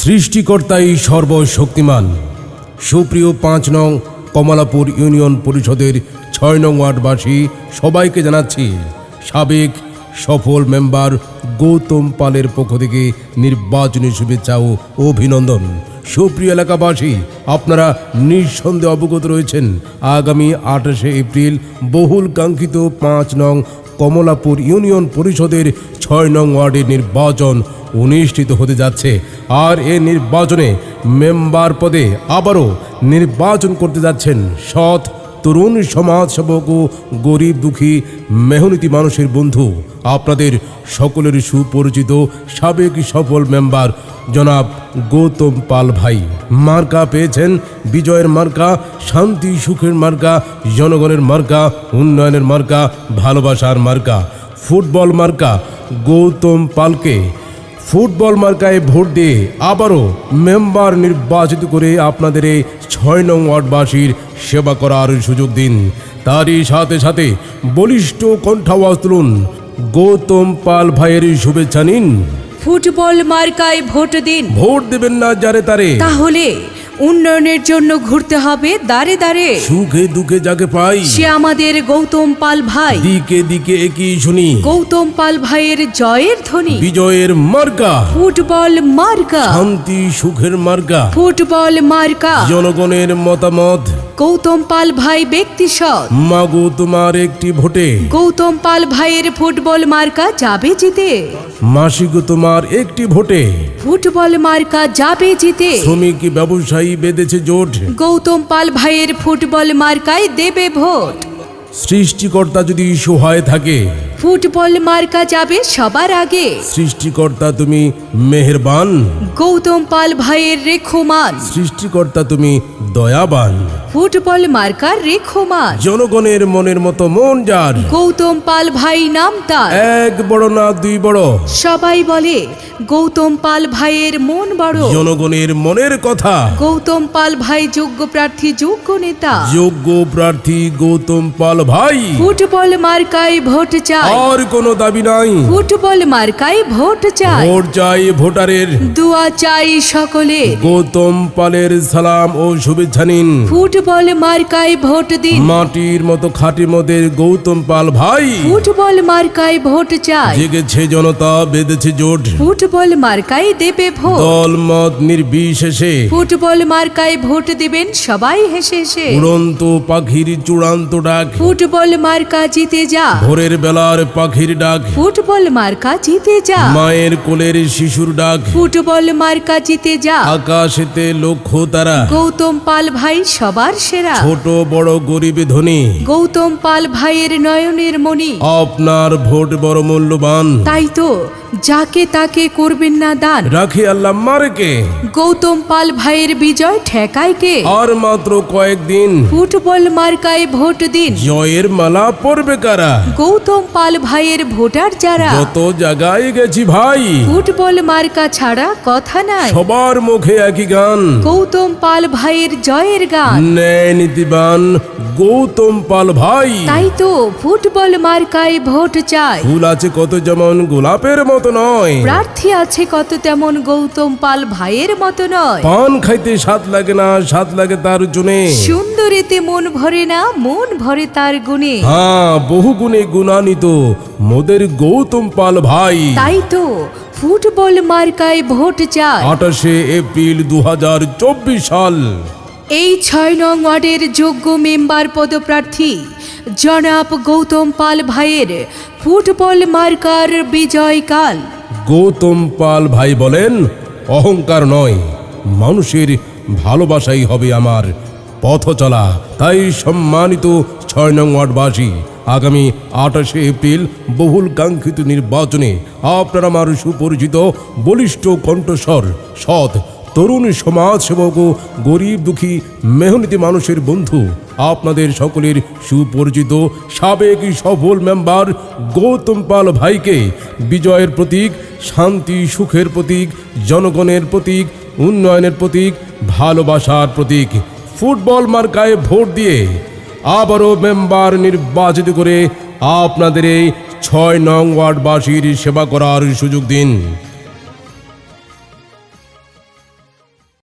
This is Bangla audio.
সৃষ্টিকর্তাই সর্বশক্তিমান। সুপ্রিয় পাঁচ নং কমলাপুর ইউনিয়ন পরিষদের ছয় নং ওয়ার্ডবাসী, সবাইকে জানাচ্ছি সাবেক সফল মেম্বার গৌতম পালের পক্ষ থেকে নির্বাচনী শুভেচ্ছা ও অভিনন্দন। সুপ্রিয় এলাকাবাসী, আপনারা নিঃসন্দেহে অবগত রয়েছেন, আগামী আঠাশে এপ্রিল বহুল কাঙ্ক্ষিত পাঁচ নং কমলাপুর ইউনিয়ন পরিষদের ছয় নং ওয়ার্ডের নির্বাচন অনুষ্ঠিত হতে যাচ্ছে। আর এ নির্বাচনে মেম্বার পদে আবারও নির্বাচন করতে যাচ্ছেন সৎ, তরুণ সমাজসেবক ও গরিব দুঃখী মেহনতি মানুষের বন্ধু। আপনাদের সকলের সুপরিচিত, সাবেক সফল মেম্বার জনাব গৌতম পাল ভাই। মার্কা পেয়েছেন বিজয়ের মার্কা, শান্তি, সুখের মার্কা, জনগণের মার্কা, উন্নয়নের মার্কা, ভালোবাসার মার্কা, ফুটবল মার্কা গৌতম পালকে। ফুটবল মার্কায় ভোট দিয়ে আবারও মেম্বার নির্বাচিত করে আপনাদের এই ছয় নং ওয়ার্ডবাসীর সেবা করার সুযোগ দিন। তারই সাথে সাথে বলিষ্ঠ কণ্ঠাওয়াজ তুলুন। গৌতম পাল ভাইয়ের শুভেচ্ছা নিন। ফুটবল মার্কায় ভোট দিন। ভোট দেবেন না যারে তারে। তাহলে উন্নয়নের জন্য ঘুরতে হবে দাঁড়ে দাঁড়ে। সুখে দুঃখে যাকে পাই। সে আমাদের গৌতম পাল ভাই। দিকে দিকে একই শুনি। গৌতম পাল ভাইয়ের জয়ের ধ্বনি। বিজয়ের মার্কা। ফুটবল মার্কা। শান্তি সুখের মার্কা। ফুটবল মার্কা। জনগণের মতামত। গৌতম পাল ভাই ব্যক্তি সৎ। মাগো তোমার একটি ভোটে। গৌতম পাল ভাইয়ের ফুটবল মার্কা যাবে জিতে। মাসিক তোমার একটি ভোটে। ফুটবল মার্কা যাবে জিতে। শ্রমিক ব্যবসায়ী বেঁধেছে জোট। গৌতম পাল ভাইয়ের ফুটবল মার্কায় দেবে ভোট। সৃষ্টিকর্তা যদি ইস্যু সহায় থাকে। ফুটবল মার্কা যাবে সবার আগে। সৃষ্টিকর্তা তুমি মেহেরবান। গৌতম পাল ভাইয়ের রেখোমান। সৃষ্টিকর্তা তুমি দয়াবান। ফুটবল মার্কার রেখোমান জনগণের মনের মতো মন যার। গৌতম পাল ভাই নাম তার। এক বড় না দুই বড়। সবাই বলে গৌতম পাল ভাইয়ের মন বড়। জনগণের মনের কথা। গৌতম পাল ভাই যোগ্য প্রার্থী যোগ্য নেতা। যোগ্য প্রার্থী গৌতম পাল ভাই। ফুটবল মার্কায় ভোট চাই। আর কোনো দাবি নাই। ফুটবল মার্কায় ভোট চাই। ভোট চাই ভোটারের। দুয়া চাই সকলে গৌতম পালের সালাম ও শুভেচ্ছা নিন। ফুটবল মার্কায় ভোট দিন। মাটির মতো খাঁটি মদের গৌতম পাল ভাই। ফুটবল মার্কায় ভোট চাই। জেগেছে জনতা বেঁধেছে জোট। ফুটবল মার্কায় দেবে ভোট। দল মত নির্বিশেষে। ফুটবল মার্কায় ভোট দিবেন সবাই হেসে হেসে। উড়ন্ত পাখির চূড়ান্ত ডাক। ফুটবল মার্কা জিতে যা। ভোরের বেলার পাখির ডাক। ফুটবল মার্কা জিতে যা। মায়ের কোলের শিশুর ডাক। ফুটবল মার্কা জিতে যা। আকাশেতে লক্ষ্য তারা। গৌতম পাল ভাই সবার সেরা। ছোট বড় গরিব ধনী। গৌতম পাল ভাইয়ের নয়নের মণি। আপনার ভোট বড় মূল্যবান। তাই তো যাকে তাকে করবেন না দান। রাখে আল্লাহ মারেকে গৌতম পাল ভাইয়ের বিজয় ঠেকায় কে? আর মাত্র কয়েকদিন। ফুটবল মার্কায় ভোট দিন। জয়ের মালা পড়বে কারা? গৌতম পাল ভাইয়ের ভোটার যারা। যত জায়গায় গেছি ভাই। ফুটবল মার্কা ছাড়া কথা নাই। সবার মুখে একই গান। গৌতম পাল ভাইয়ের জয়ের গান। ন্যায় নীতিবান গৌতম পাল ভাই। তাই তো ফুটবল মার্কায় ভোট চাই। ফুল আছে কত যেমন গোলাপের মতো নয়। প্রার্থী আছে কত তেমন গৌতম পাল ভাইয়ের মতো নয়। পান খাইতে স্বাদ লাগে না স্বাদ লাগে তার জনে। সুন্দরীতে মন ভরে না মন ভরে তার গুণে। হ্যাঁ বহু গুণে গুণান্বিত মোদের গৌতম পাল ভাই। তাই তো ফুটবল মার্কায় ভোট চাই। আঠাশে এপ্রিল দু হাজার চব্বিশ সাল। এই ছয় নং ওয়ার্ডের যোগ্য মেম্বার পদপ্রার্থী জনাব গৌতম পাল ভাইয়ের ফুটবল মার্কার বিজয়কাল গৌতম পাল ভাই বলেন, অহংকার নয়, মানুষের ভালোবাসাই হবে আমার পথ চলা। তাই সম্মানিত ছয় নং ওয়ার্ডবাসী, আগামী আঠাশে এপ্রিল বহুল কাঙ্ক্ষিত নির্বাচনে আপনার আমার সুপরিচিত বলিষ্ঠ কণ্ঠস্বর, সৎ তরুণ সমাজসেবক ও গরিব দুঃখী মেহনতি মানুষের বন্ধু। আপনাদের সকলের সুপরিচিত, সাবেক সফল মেম্বার গৌতম পাল ভাইকে বিজয়ের প্রতীক, শান্তি, সুখের প্রতীক, জনগণের প্রতীক, উন্নয়নের প্রতীক, ভালোবাসার প্রতীক, ফুটবল মার্কায় ভোট দিয়ে আবারও মেম্বার নির্বাচিত করে আপনাদের এই ছয় নং ওয়ার্ডবাসীর সেবা করার সুযোগ দিন।